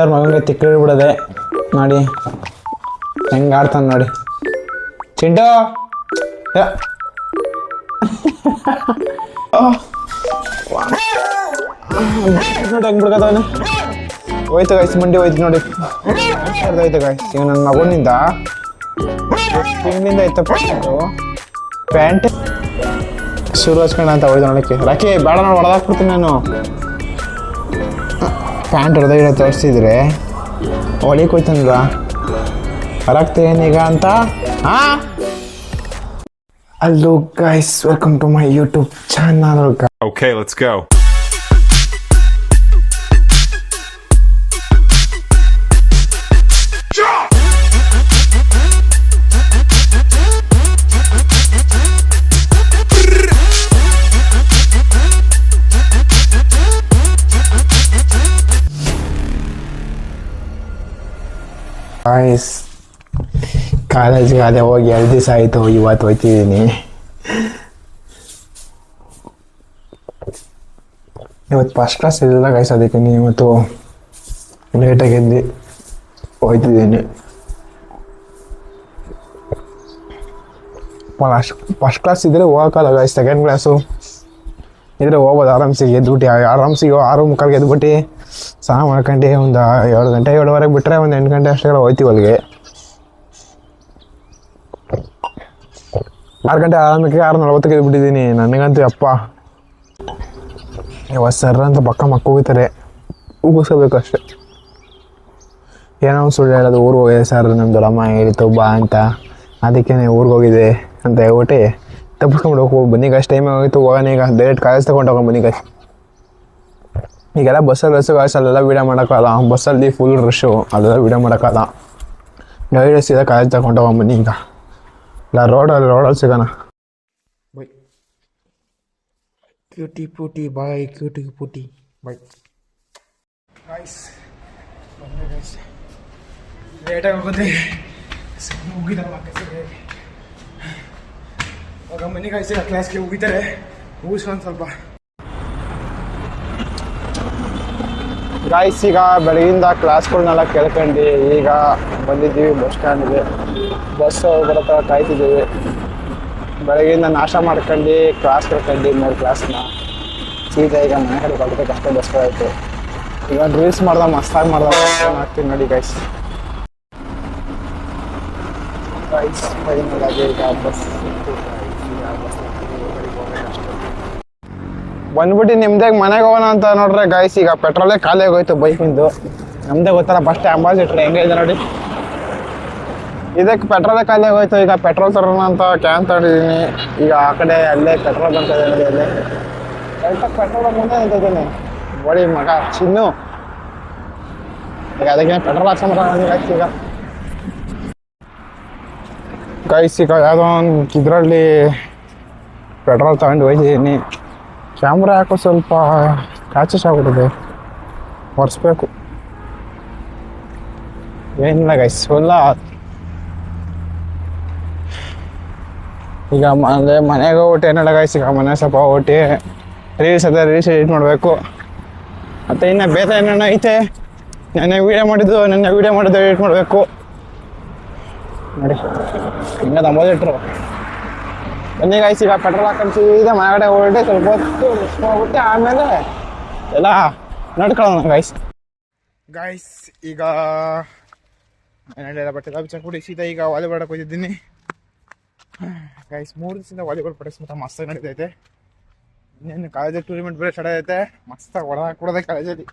ಅವ್ರ ಮಗನಿಗೆ ತಿಕ್ಕಳಿ ನೋಡಿ, ಹೆಂಗೆ ಆಡ್ತಾನೆ ನೋಡಿ. ಚಿಂಟು. ನೋಡಿ ಹೆಂಗೆ ಹೋಯ್ತು ಗಾಯ್ಸ್ ಮಂಡಿ ಹೋಯ್ತು ನೋಡಿ. ಹೋಯ್ತು ಗಾಯ್ಸ್ ಈಗ ನನ್ನ ಮಗನಿಂದ ಹಿಂಗಿಂದ ಐತಪ್ಪ ಪ್ಯಾಂಟ್ ಶುರು ಹಚ್ಕೊಂಡ ಅಂತ ಹೋಯ್ತು ನೋಡಕ್ಕೆ. ರಾಕಿ ಬೇಡ ನೋಡಿ ಹೊಡೆದಾಕ್ಬಿಡ್ತೀನಿ ನಾನು. ಪ್ಯಾಂಟ್ ಹೊಡೆದ ತೋರಿಸಿದ್ರೆ ಹೊಳಿಗೆ ಹೋಯ್ತಂದ ಹೊರಗ್ತೇನೀಗ ಅಂತ? ಹಾ hello guys welcome to my YouTube channel Okay, let's go. Guys ಕಾಲೇಜ್ಗೆ ಅದೇ ಹೋಗಿ ಎರಡು ದಿವಸ ಆಯಿತು ಇವತ್ತು ಹೋಯ್ತಿದ್ದೀನಿ. ಇವತ್ತು ಫಸ್ಟ್ ಕ್ಲಾಸ್ ಇರಲಿಲ್ಲ ಗೈಸ್ ಅದಕ್ಕೆ ನೀವು ಇವತ್ತು ಲೇಟಾಗಿ ಎದ್ದು ಹೋಯ್ತಿದ್ದೀನಿ. ಫಸ್ಟ್ ಫಸ್ಟ್ ಕ್ಲಾಸ್ ಇದ್ದರೆ ಹೋಗೋಕ್ಕಲ್ಲ ಗೈಸ್ ಸೆಕೆಂಡ್ ಕ್ಲಾಸು ಇದ್ರೆ ಹೋಗ್ಬೋದು ಆರಾಮ್ಸಿಗೆ ಎದ್ಬಿಟ್ಟು ಆರಾಮ್ಸಿಗೆ ಆರು ಮುಕ್ಕಾಲ್ಗೆ ಎದ್ಬಿಟ್ಟು. ಸ್ನಾನ ಮಾಡ್ಕೊಂಡು ಒಂದು ಏಳು ಗಂಟೆ, ಏಳುವರೆಗೆ ಬಿಟ್ಟರೆ ಒಂದು ಎಂಟು ಗಂಟೆ ಅಷ್ಟೇ ಹೋಯ್ತೀವಿ ಅಲ್ಲಿಗೆ. ಆರು ಗಂಟೆ ಆರಾಮಕ್ಕೆ ಆರು ನಲ್ವತ್ತಕ್ಕೆ ಎದ್ಬಿಟ್ಟಿದ್ದೀನಿ. ನನಗಂತೂ ಅಪ್ಪ ಇವತ್ತು ಸರ್ ಅಂತ ಪಕ್ಕ ಮಕ್ಕ ಹೋಗ್ತಾರೆ ಉಗಿಸ್ಕೋಬೇಕು ಅಷ್ಟೇ ಏನೋ ಒಂದು ಸುಳ್ಳು ಹೇಳೋದು, ಊರಿಗೆ ಹೋಗಿದೆ ಸರ್ ನಮ್ಮ ದೊಡ್ಡಮ್ಮ ಹೇಳಿತು ಬಾ ಅಂತ. ಅದಕ್ಕೆ ಊರಿಗೆ ಹೋಗಿದೆ ಅಂತ ಹೇಳ್ಬಿಟ್ಟು ತಪ್ಪಿಸ್ಕೊಂಡು ಹೋಗಿ, ಬನ್ನಿ ಅಷ್ಟು ಟೈಮ್ ಆಗೋಯ್ತು. ಹೋಗೋಣ ಈಗ. ಡೈರೆಕ್ಟ್ ಕಾಲೇಜ್ ತಗೊಂಡು ಹೋಗೋಣ ಬನ್ನಿ ಈಗೆಲ್ಲ ಬಸ್ಸಲ್ಲಿ ರಸ್ಸು ಗಾಯ್ಸ್ ಅಲ್ಲೆಲ್ಲ ವೀಡಿಯೋ ಮಾಡೋಕ್ಕಲ್ಲ ಬಸ್ಸಲ್ಲಿ ಫುಲ್ ರಶ್ಶು ಅಲ್ಲೆಲ್ಲ ವೀಡಿಯೋ ಮಾಡೋಕ್ಕಲ್ಲ ಡೈರೆಕ್ಟ್ ಸೀದಾ ಕಾಲೇಜ್ ತಗೊಂಡು ಹೋಗೋಣ ಬನ್ನಿ ಈಗ ಇಲ್ಲ ರೋಡಲ್ಲಿ ರೋಡಲ್ಲಿ ಸಿಗೋಣ bye cutie Ooty bye cutie Ooty bye guys ಬಂದೆ ಗಾಯ್ಸ್ ಲೇಟಾಗಿ ಹೋಗುತ್ತೆ ಮುಗಿದ ಇವಾಗ ಮನೆ ಗಾಯ್ಸ್ ಕ್ಲಾಸ್ಗೆ ಹೋಗಿದ್ದಾರೆ ಮುಗಿಸ್ಕೊಂಡು ಸ್ವಲ್ಪ ಗಾಯ್ಸ್ ಈಗ ಬೆಳಗಿಂದ ಕ್ಲಾಸ್ಗಳನ್ನೆಲ್ಲ ಕೇಳ್ಕೊಂಡು. ಈಗ ಬಂದಿದ್ದೀವಿ ಬಸ್ ಸ್ಟ್ಯಾಂಡ್ಗೆ ಬಸ್ ಬರೋ ಕಾಯ್ತಿದ್ದೀವಿ. ಬೆಳಗಿಂದ ನಾಶ ಮಾಡ್ಕೊಂಡು ಕ್ಲಾಸ್ ಕೇಳ್ಕೊಂಡು ಮೂರು ಕ್ಲಾಸ್ನ ಸೀದಾ ಈಗ ಮನೆ ಕಡೆ ಬರ್ಬೇಕು ಅಷ್ಟೇ ಬಸ್ ಈಗ ರೀಲ್ಸ್ ಮಾಡ್ದೆ ಮಸ್ತಾಗಿ ಮಾಡ್ದೆ. ಹಾಕ್ತೀನಿ ನೋಡಿ ಗೈಸ್ ಗೈಸ್ ಫೈನಲ್ ಆಗಿ ಈಗ ಬಸ್ ಬಂದ್ಬಿಟ್ಟು ನಿಮ್ದಾಗ ಮನೆಗೆ ಹೋಗೋಣ ಅಂತ ನೋಡ್ರೆ ಗಾಯ್ಸ್ ಈಗ ಪೆಟ್ರೋಲೇ ಖಾಲಿ ಆಗೋಯ್ತು ಬೈಕಿಂದು ನಮ್ದೇ ಗೊತ್ತಲ್ಲ ಫಸ್ಟ್ ಅಂಬಾಸಿಟ್ರ್ ಹೆಂಗೆ ಇದೆ ನೋಡಿ. ಇದಕ್ಕೆ ಪೆಟ್ರೋಲೇ ಖಾಲಿ ಆಗೋಯ್ತು, ಈಗ ಪೆಟ್ರೋಲ್ ತರೋಣ ಅಂತ ಕ್ಯಾನ್ ತಗೊಂಡಿದ್ದೀನಿ ಈಗ ಆ ಕಡೆ ಅಲ್ಲೇ ಪೆಟ್ರೋಲ್ ಇದೆ ನೋಡಿ ಅಲ್ಲೇ. ಕರೆಕ್ಟಾಗಿ ಪೆಟ್ರೋಲ್ ಮುಂದೆ ನಿಂತಿದ್ದೀನಿ ಬಡಿ ಮಗ, ಚಿನ್ನು. ಈಗ ಅದಕ್ಕೆ ಪೆಟ್ರೋಲ್ ಹಾಕ್ಸ್ಕೊಂಬರೋಣ ಗಾಯ್ಸ್ ಈಗ. ಗೈಸ್ ಈಗ ಯಾವುದೋ ಒಂದು ಇದರಲ್ಲಿ ಪೆಟ್ರೋಲ್ ತಗೊಂಡು ಹೋಯ್ತಿದ್ದೀನಿ ಕ್ಯಾಮ್ರಾ ಯಾಕೋ ಸ್ವಲ್ಪ ಕ್ಯಾಚಸ್ ಆಗ್ಬಿಟ್ಟಿದೆ. ಒರೆಸ್ಬೇಕು. ಏನಿಲ್ಲ ಗೈಸ್ ಫುಲ್ಲ ಈಗ ಅಂದರೆ ಮನೆಗೆ ಹೋಗ್ಬಿಟ್ಟು ಏನಿಲ್ಲ ಗೈಸ್ ಈಗ ಮನೆ ಸ್ವಲ್ಪ ಹೋಗ್ಬಿಟ್ಟು ರೀಲ್ಸ್ ಅದೇ ರೀಲ್ಸ್ ಎಡಿಟ್ ಮಾಡಬೇಕು. ಮತ್ತು ಇನ್ನು ಬೇರೆ ಏನೇನೋ ಐತೆ. ನೆನ್ನೆ ವೀಡಿಯೋ ಮಾಡಿದ್ದು, ನೆನ್ನೆ ವೀಡಿಯೋ ಮಾಡಿದ್ದು ಎಡಿಟ್ ಮಾಡಬೇಕು. ನೋಡಿ. ಇನ್ನೂ ತೊಂಬತ್ತಿಟ್ರು ಬನ್ನಿ ಗೈಸ್ ಈಗ ಪೆಟ್ರೋಲ್ ಹಾಕೊಂಡು ಸೀದಾ ಮನೆಗಡೆ ಹೊರಟೆ ಸ್ವಲ್ಪ ಹೊತ್ತು ಆಮೇಲೆ ಎಲ್ಲ ನಡ್ಕೊಳ್ಳೋಣ ಗೈಸ್ ಗೈಸ್ ಈಗ ಮನೆಯಲ್ಲೆಲ್ಲ ಬಟ್ಟೆ ಎಲ್ಲ ಬಿಚ್ಚಾಕ್ಬಿಟ್ಟು ಸೀತಾ ಈಗ ವಾಲಿಬಾಲ್ ಹೋಗಿದ್ದೀನಿ. ಗೈಸ್ ಮೂರು ದಿವಸದಿಂದ ವಾಲಿಬಾಲ್ ಪ್ರಾಕ್ಟೀಸ್ ಮಾತ್ರ ಮಸ್ತಾಗಿ ನಡೀತೈತೆ ಇನ್ನೇನು ಕಾಲೇಜಲ್ಲಿ ಟೂರ್ನಮೆಂಟ್ ಬೇರೆ ಸ್ಟಾರ್ಟ್ ಮಸ್ತಾಗಿ ಒಳಗೆ ಹಾಕ್ಬಿಡೋದೆ ಕಾಲೇಜಲ್ಲಿ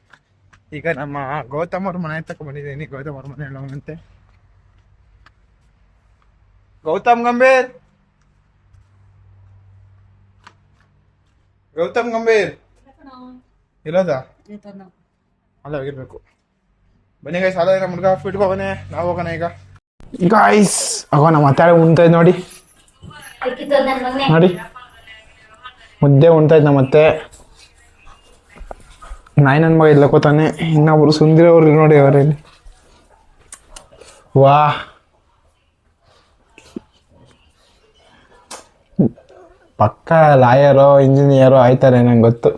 ಈಗ ನಮ್ಮ ಗೌತಮ್ ಅವ್ರ ಮನೆ ತಕ್ಕ ಬಂದಿದ್ದೀನಿ. ಗೌತಮ್ ಅವ್ರ ಮನೆ ಹೇಳೋಣಂತೆ ಗೌತಮ್ ಗಂಭೀರ್! ಗೌತಮ್ ಗಂಭೀರ್. ಇಲ್ಲದ? ಅಲ್ಲ ಹೋಗಿರ್ಬೇಕು ಬನ್ನಿ ಗೈಸ್ ಅಲ್ಲ ನಮ್ಮ ಹುಡುಗ ಫಿಟ್ಗೆ ಹೋಗೋನೆ ನಾವು ಹೋಗೋಣ ಈಗ. ಗಾಯ್ಸ್ ಅಗೋಣ ಮಾತಾಡ ಉಣ್ತೈತೆ ನೋಡಿ. ನೋಡಿ. ಮುದ್ದೆ ಉಣ್ತೈತೆ ನಮ್ಮ ಮತ್ತೆ ನಾಯಿ ನನ್ನ ಮಗ ಇಲ್ಲ ಕೂತಾನೆ ಇನ್ನೊಬ್ರು ಸುಂದಿರವ್ರು ನೋಡಿ ಅವರಲ್ಲಿ. ವಾ. ಪಕ್ಕ ಲಾಯರೋ ಇಂಜಿನಿಯರೋ ಆಯ್ತಾರೆ ನಂಗೆ ಗೊತ್ತು.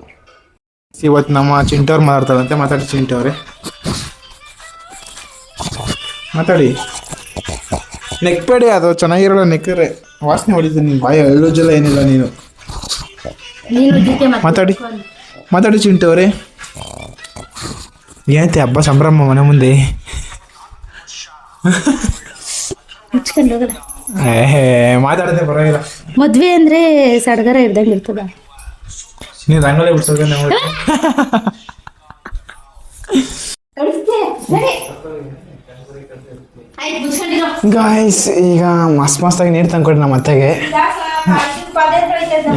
ಇವತ್ತು ನಮ್ಮ ಚಿಂಟವ್ರು ಮಾತಾಡ್ತಾರಂತೆ ಮಾತಾಡಿ ಚಿಂಟವ್ರೆ. ಮಾತಾಡಿ. ನೆಕ್ಬೇಡಿ ಅದು ಚೆನ್ನಾಗಿರಲ್ಲ ನೆಕ್ಕರೆ ವಾಸನೆ ಹೊಡಿತೀನಿ ನೀನು ಬಾಯ ಎಳ್ಳೋಜಲ್ಲ ಏನಿಲ್ಲ ನೀನು. ನೀನು ಜೊತೆ ಮಾತಾಡಿ. ಮಾತಾಡಿ ಚಿಂಟವ್ರೆ. ಅವರೇ ಏನಂತೆ ಹಬ್ಬ ಸಂಭ್ರಮ ಮನೆ ಮುಂದೆ? ಮಾತಾಡದೆ ಪರವಾಗಿಲ್ಲ. ಮದ್ವೆ ಅಂದ್ರೆ ಸಡಗರ ಇದ್ದಂಗೆ ಇರ್ತದ. ನೀನು ರಂಗೋಲಿ ಬಿಡ್ಸೋಕೆ ನಾವು ಗಾಯ್ಸ್ ಈಗ ಮಸ್ತ್ ಮಸ್ತಾಗಿ ನೀರು ತಂದ್ಕೊಡಿ ನಮ್ಮ ಅತ್ತೆಗೆ.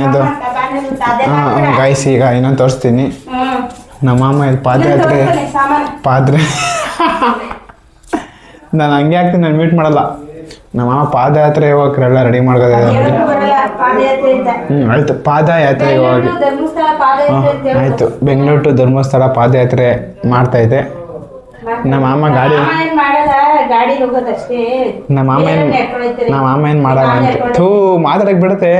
ಅದು ಗಾಯ್ಸ್ ಈಗ ಇನ್ನೊಂದು ತೋರಿಸ್ತೀನಿ. ನಮ್ಮ ಮಾಮ ಪಾತ್ರೆ ಪಾತ್ರೆ ಪಾದ್ರೆ ನಾನು ಹಂಗೆ ಹಾಕ್ತೀನಿ ನಾನು ಮೀಟ್ ಮಾಡಲ್ಲ. ನಮ್ಮ ಮಾಮ ಪಾದಯಾತ್ರೆ ಹೋಗಕ್ರೆಲ್ಲ ರೆಡಿ ಮಾಡ್ಕೋದಿದೆ ಹ್ಞೂ ಆಯ್ತು. ಪಾದಯಾತ್ರೆ ಹೋಗಿ ಹಾಂ ಆಯಿತು. ಬೆಂಗಳೂರು ಟು ಧರ್ಮಸ್ಥಳ ಪಾದಯಾತ್ರೆ ಮಾಡ್ತಾಯಿದ್ದೆ ನಮ್ಮ ಮಾಮ ಗಾಡಿ ನಮ್ಮ ಮಾಮ ಏನು ನಮ್ಮ ಮಾಮ ಏನು ಮಾಡಲ್ಲ ಅಂತ. ಥೂ ಮಾತಾಡಕ್ಕೆ ಬಿಡುತ್ತೆ.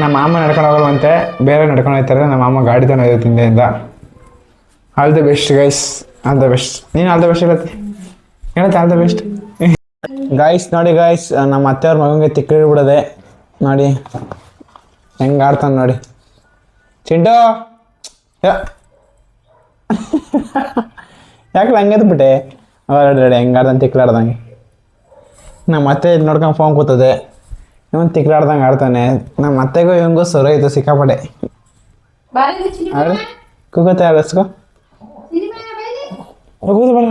ನಮ್ಮ ಮಾಮ ನಡ್ಕೊಂಡು ಹೋಗಲ್ವಂತೆ ಬೇರೆ ನಡ್ಕೊಂಡು ಹೋಗ್ತಾರೆ ನಮ್ಮ ಮಾಮ ಗಾಡಿ ತಾನೆ ತಿಂದೆಯಿಂದ all the best guys all the best ನೀನು ಆಲ್ ದ ಬೆಸ್ಟ್ ಹೇಳತ್ತೆ. ಹೇಳತ್ತೆ ಆಲ್ ದ ಬೆಸ್ಟ್ ಗಾಯ್ಸ್ ನೋಡಿ ಗಾಯ್ಸ್ ನಮ್ಮ ಅತ್ತೆಯವ್ರ ಮಗನಿಗೆ ತಿಕ್ಕಿ ಬಿಡೋದೆ. ನೋಡಿ ಹೆಂಗೆ ಆಡ್ತಾನೆ ನೋಡಿ. ಚಿಂಟು ಯಾಕೆ ಹಂಗೆ ಬಿಟ್ಟೆ ರೆಡಿ ಹೆಂಗೆ ಆಡ್ದಂಗೆ ತಿಕ್ಲಾಡ್ದಂಗೆ. ನಮ್ಮ ಅತ್ತೆ ಇದು ನೋಡ್ಕೊಂಡು ಫೋನ್ ಕೂತದೆ. ಇವನು ತಿಕ್ಲಾಡ್ದಂಗೆ ಆಡ್ತಾನೆ. ನಮ್ಮ ಅತ್ತೆಗೂ ಇವಂಗೂ ಇತ್ತು ಸಿಕ್ಕಾಪಟ್ಟೆ. ಕೂಗುತ್ತೆ ಆಡಸ್ಕೋ ಕೂತು ಬೇಡ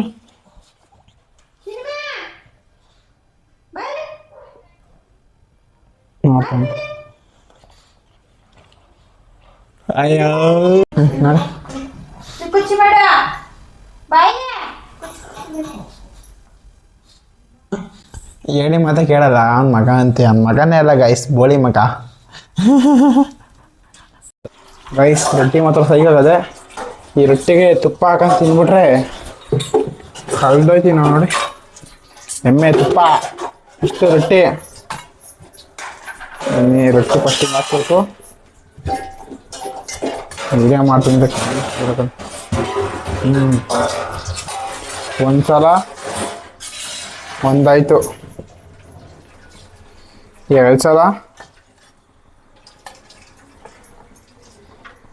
ನೋಡಪ್ಪ ಅಯ್ಯೋ. ನೋಡಿ. ಹೇಳಿ ಮಾತಾ ಕೇಳಲ್ಲ ಅವ್ನ ಮಗ ಅಂತೆ ಅವ್ನ ಮಗನೇ ಅಲ್ಲ ಗೈಸ್ ಬೋಳಿ ಮಗ. ಗೈಸ್ ರೊಟ್ಟಿ ಮಾತ್ರ ಸೈಗಾಗದೆ ಈ ರೊಟ್ಟಿಗೆ ತುಪ್ಪ ಹಾಕೊಂಡು ತಿಂದ್ಬಿಟ್ರೆ ಕಳ್ದೋಯ್ತೀವಿ ನಾವು ನೋಡಿ. ಎಮ್ಮೆ ತುಪ್ಪ ಇಷ್ಟು ರೊಟ್ಟಿ. ಬನ್ನಿ, ರೊಟ್ಟಿ ಫಸ್ಟಿಗೆ ಹಾಕ್ಬೇಕು ಹೀಗೆ ಮಾಡ್ತೀನಿ ಹ್ಞೂ ಒಂದ್ಸಲ ಒಂದಾಯ್ತು. ಎರಡು ಸಲ.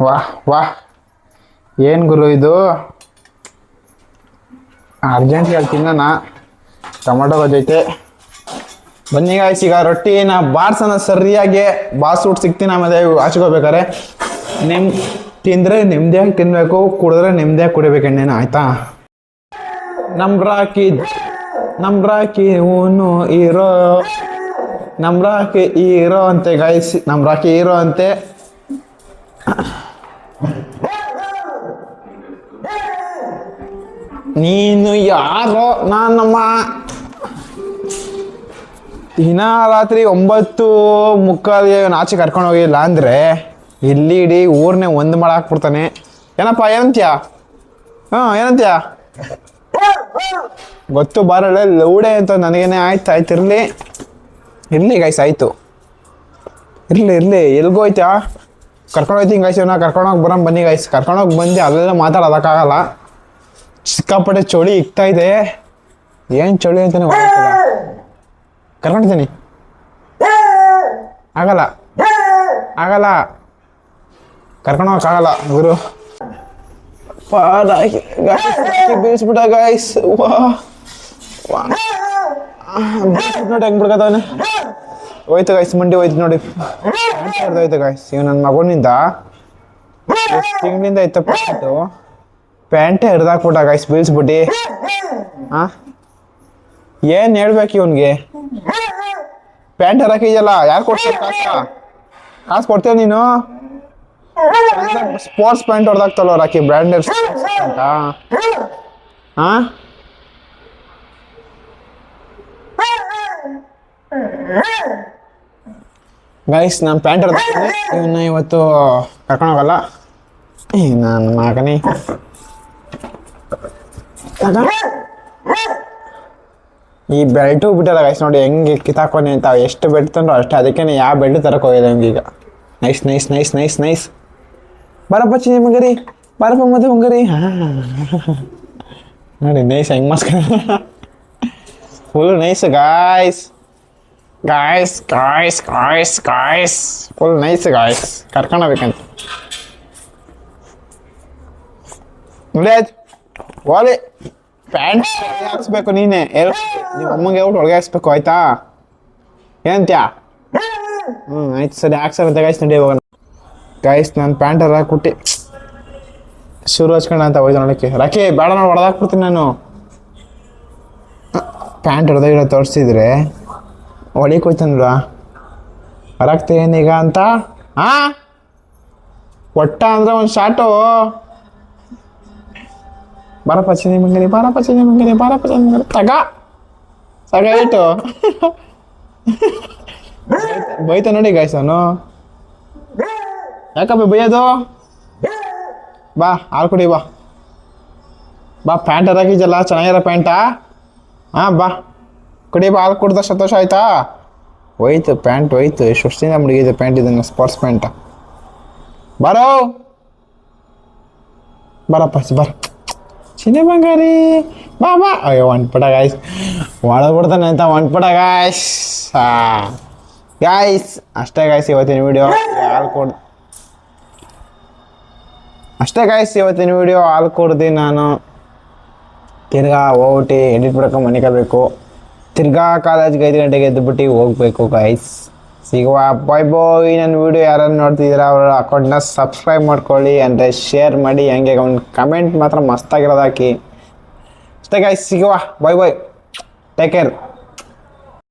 ವಾಹ್ ವಾಹ್ ಏನು ಗುರು ಇದು? ಅರ್ಜೆಂಟ್ಗೆ ತಿನ್ನೋಣ. ಟೊಮೊಟೊ ಗೊತ್ತೈತೆ ಬನ್ನಿ ಗಾಯ್ಸ್ ಈಗ ರೊಟ್ಟಿನ ಬಾರ್ಸನ ಸರಿಯಾಗಿ ಬಾಸ್ಬಿಟ್ಟು ಸಿಗ್ತೀನಿ, ಆಮೇಲೆ ಹಾಚ್ಕೋಬೇಕಾರೆ ನಿಮ್ ತಿಂದರೆ ನೆಮ್ಮದಿಯಾಗಿ ತಿನ್ನಬೇಕು ಕುಡಿದ್ರೆ ನೆಮ್ಮದಿಯಾಗಿ ಕುಡಿಬೇಕು ಎಣ್ಣೆನ, ಆಯ್ತಾ? ನಮ್ ರಾಕಿ ನಮ್ ರಾಕಿ ಊನು ಹೀರೋ ನಮ್ ರಾಕಿ ಹೀರೋ ಅಂತೆ ಗಾಯ್ಸ್ ನಮ್ ರಾಕಿ ಹೀರೋ ಅಂತೆ. ನೀನು ಯಾರೋ, ನಾನಮ್ಮ. ದಿನ ರಾತ್ರಿ ಒಂಬತ್ತು ಮುಕ್ಕಾಲಿಗೆ ಆಚೆ ಕರ್ಕೊಂಡು ಹೋಗಿಲ್ಲ ಅಂದರೆ ಇಲ್ಲಿ ಇಡೀ ಊರ್ನೇ ಒಂದು ಮಳೆ ಹಾಕ್ಬಿಡ್ತಾನೆ. ಏನಪ್ಪ, ಏನಂತ್ಯ? ಹಾಂ, ಏನಂತ್ಯ? ಗೊತ್ತು ಬಾರಳೆ ಲೌಡೆ ಅಂತ ನನಗೇನೆ ಆಯ್ತು ಆಯ್ತು, ಇರಲಿ. ಇರಲಿ ಗೈಸ್ ಆಯಿತು. ಇರಲಿ ಇರಲಿ ಕರ್ಕೊಂಡು ಹೋಯ್ತೀನಿ ಗೈಸ್ ನಾ ಕರ್ಕೊಂಡೋಗಿ ಬರೋಣ ಬನ್ನಿ ಗೈಸ್ ಕರ್ಕೊಂಡೋಗಿ ಬಂದು ಅಲ್ಲೆಲ್ಲ ಮಾತಾಡೋದಕ್ಕಾಗಲ್ಲ. ಸಿಕ್ಕಾಪಟ್ಟೆ ಚಳಿ ಇದೆ. ಏನು ಚಳಿ ಅಂತಾನೆ ಗೊತ್ತಾಗ್ತಿಲ್ಲ. ಕರ್ಕೊಂಡಿದ್ದೀನಿ ಆಗಲ್ಲ. ಆಗಲ್ಲ. ಕರ್ಕೊಂಡೋಗಕ್ಕಾಗಲ್ಲ ಗುರು. ಬೀಳ್ಸ್ಬಿಟ್ಟ ಗಾಯ್ಸ್ ವಾ. ನೋಡಿ ಹೆಂಗ್ ಬಿಡ್ಕತಾವನೆ ಹೋಯ್ತು ಗಾಯ್ಸ್ ಮಂಡಿ ಹೋಯ್ತು ನೋಡಿ. ಪ್ಯಾಂಟ್ ಹೋಯ್ತು ಗಾಯ್ಸ್ ಇವ್ ನನ್ನ ಮಗನಿಂದ ತಿಂಗಳಿಂದ ಇತ್ತು ಇದು? ಪ್ಯಾಂಟೇ ಹಿಡ್ದಾಕ್ಬಿಟ್ಟ ಗಾಯ್ಸ್ ಬೀಳ್ಸ್ಬಿಟ್ಟು. ಹಾ ಏನ್ ಹೇಳ್ಬೇಕು ಇವನ್ಗೆ? ಪ್ಯಾಂಟ್ ಹರಕಿದೆಯಲ್ಲ, ಯಾರು ಕೊಡ್ತಾರೆ ಕಾಸ? ಕಾಸು ಕೊಡ್ತೀಯ ನೀನು? ಸ್ಪೋರ್ಟ್ಸ್ ಪ್ಯಾಂಟ್ ಹೊಡೆದಾಗ್ತಲ್ಲ ರಾಕಿ ಬ್ರ್ಯಾಂಡೆಡ್ ಅಂತ ಹಾ ಗೈಸ್ ನಾನು ಪ್ಯಾಂಟ್ ಹೊಡೆದಾಕ್ತೀನಿ ಇವನ್ನ ಇವತ್ತು ಕರ್ಕೊಂಡೋಗಲ್ಲ ನಾನು ಮಗನೇ? ಈ ಬೆಲ್ಟು ಬಿಟ್ಟಲ್ಲ ಗೈಸ್ ನೋಡಿ ಹೆಂಗೆ ಕಿತ್ತಾಕೊನಿ ಅಂತ ಎಷ್ಟು ಬೆಲ್ಟ್ ತಂದ್ರು ಅಷ್ಟೇ ಅದಕ್ಕೆ ಯಾವ ಬೆಲ್ಟ್ ತರಕ್ಕೆ ಹೋಗಿದೆ ಹಂಗೆ ಈಗ. Nice nice nice nice nice ಬರಪ್ಪ ಚಿನಿ ಮಂಗರಿ, ಬರಪ್ಪ ಮದುವೆ ಮಂಗರಿ. ಹಾಂ ನೋಡಿ ನೈಸ್ ಹೆಂಗೆ maska full nice guys guys guys guys guys full nice guys ಕರ್ಕೊಂಡೋಗ್ಬೇಕಂತ ನೋಡಿ ಆಯ್ತು ವಾಲಿ ಪ್ಯಾಂಟ್ ಹಾಕ್ಸ್ಬೇಕು ನೀನೆ ಹೇಳು ನಿಮ್ಮ ಅಮ್ಮಂಗೆ ಹೇಳ್ಬಿಟ್ಟು ಒಳಗೆ ಹಾಕ್ಸ್ಬೇಕು ಆಯ್ತಾ? ಏನಂತ್ಯಾ? ಹ್ಞೂ ಆಯ್ತು, ಸರಿ ಹಾಕ್ಸರಂತೆ ಗಾಯ್ಸ್ ನಡಿ ಹೋಗೋಣ. ಗಾಯ್ಸ್ ನಾನು ಪ್ಯಾಂಟ್ ಹಾಕ್ಬಿಟ್ಟು. ಶುರು ಹಚ್ಕೊಂಡ ಅಂತ ಹೋಯ್ತು ನೋಡಕ್ಕೆ ರಾಕಿ, ಬೇಡ ನಾನು ಹೊಡೆದಾಕ್ಬಿಡ್ತೀನಿ ನಾನು. ಪ್ಯಾಂಟ್ ಹೊಡೆದಾಗಿರೋ ತೋರಿಸಿದ್ರೆ ಹೊಡಿಕ್ ಹೋಯ್ತಂದ್ರ ಹೊರಗ್ತೇನೀಗ ಅಂತ? ಹಾ ಒಟ್ಟ ಅಂದ್ರೆ ಒಂದು ಶಾಟು ಬಾರಪ್ಪ ಚಿನಿ ಮಂಗನಿ ಬಾರಪ್ಪ ಚಿನಿ ಮಂಗನಿ ತಗ ತಗ ಇಟ್ಟು ಬೈತ ನೋಡಿ ಗಾಯ್ಸ್ ಅವನು ಯಾಕಪ್ಪ ಬೈಯೋದು ಬಾ ಹಾಲು ಕುಡಿ ಬಾ ಬಾ ಪ್ಯಾಂಟ್ ಹಾಕಿದ್ದಲ್ಲ ಚೆನ್ನಾಗಿರೋ ಪ್ಯಾಂಟಾ ಹಾಂ ಬಾ ಕುಡಿ ಬಾ ಹಾಲು ಕುಡ್ದ ಸಂತೋಷ ಆಯ್ತಾ ಹೋಯ್ತು ಪ್ಯಾಂಟ್ ಹೋಯ್ತು ವರ್ಷದಿಂದ ಮುಡಿಗಿದೆ ಪ್ಯಾಂಟ್ ಇದನ್ನು ಸ್ಪೋರ್ಟ್ಸ್ ಪ್ಯಾಂಟ ಬಾರೋ ಬರಪ್ಪ ಬರ ಚಿನ್ನ ಬಂಗಾರಿ ಬಾ ಬಾ. ಅಯ್ಯೋ ಒಂಟ್ಪಟ ಗಾಯ್ಸ್ ಒಳಗೆ ಅಂತ ಒಂಟ್ಪಟ ಗಾಯ್ಸ್ ಗಾಯ್ಸ್ ಅಷ್ಟೇ ಗಾಯ್ಸ್ ಇವತ್ತಿನ ವಿಡಿಯೋ ಹಾಲು ಕೊಡ್ ಅಷ್ಟೇ ಗಾಯ್ಸ್ ಇವತ್ತಿನ ವಿಡಿಯೋ ಹಾಲು ಕೊಡ್ದು ನಾನು. ತಿರ್ಗಾ ಹೋಗ್ಬಿಟ್ಟು ಎಡಿಟ್ ಮಾಡ್ಕೊಂಡು ಮನೆ ತಿರ್ಗಾ ಕಾಲೇಜ್ಗೆ ಐದು ಗಂಟೆಗೆ ಎದ್ದುಬಿಟ್ಟು ಹೋಗ್ಬೇಕು ಗಾಯ್ಸ್ ಸಿಗುವ ಬಾಯ್ ಬಾಯ್ ನನ್ನ ವಿಡಿಯೋ ಯಾರನ್ನು ನೋಡ್ತಿದ್ದೀರಾ, ಅವರ ಅಕೌಂಟ್ನ ಸಬ್ಸ್ಕ್ರೈಬ್ ಮಾಡ್ಕೊಳ್ಳಿ ಅಂದರೆ ಶೇರ್ ಮಾಡಿ, ಹಂಗೆ ಒಂದು ಕಮೆಂಟ್ ಮಾತ್ರ ಮಸ್ತಾಗಿರೋದು ಹಾಕಿ. ಸಿಗುವ. ಬಾಯ್ ಬಾಯ್ ಟೇಕ್ ಕೇರ್